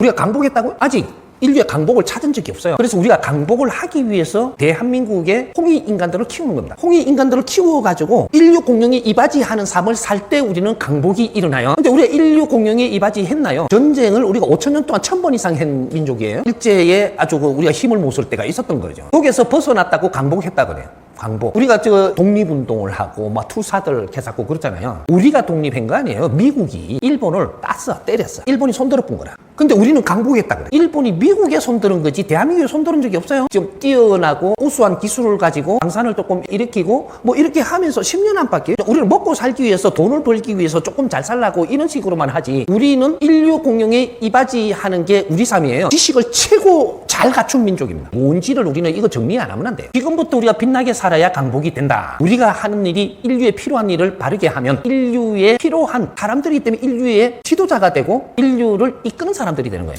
우리가 강복했다고요? 아직 인류의 강복을 찾은 적이 없어요. 그래서 우리가 강복을 하기 위해서 대한민국의 홍이 인간들을 키우는 겁니다. 홍이 인간들을 키워가지고 인류 공룡이 이바지하는 삶을 살 때 우리는 강복이 일어나요. 근데 우리가 인류 공룡이 이바지 했나요? 전쟁을 우리가 5천 년 동안 천 번 이상 한 민족이에요. 일제에 아주 그 우리가 힘을 못 쓸 때가 있었던 거죠. 거기에서 벗어났다고 강복했다 그래요. 광복. 우리가 저 독립운동을 하고 막 투사들 개잡고 그렇잖아요. 우리가 독립한 거 아니에요. 미국이 일본을 땄어, 때렸어. 일본이 손들어 본 거라. 근데 우리는 강복했다 그래. 일본이 미국에 손들은 거지 대한민국에 손들은 적이 없어요. 좀 뛰어나고 우수한 기술을 가지고 방산을 조금 일으키고 뭐 이렇게 하면서 10년 안팎에 우리는 먹고 살기 위해서 돈을 벌기 위해서 조금 잘 살라고 이런 식으로만 하지. 우리는 인류 공룡에 이바지하는 게 우리 삶이에요. 지식을 최고 잘 갖춘 민족입니다. 뭔지를 우리는 이거 정리 안 하면 안 돼. 지금부터 우리가 빛나게 살아야 강복이 된다. 우리가 하는 일이 인류에 필요한 일을 바르게 하면 인류에 필요한 사람들이기 때문에 인류의 지도자가 되고 인류를 이끄는 사람들이 되는 거예요.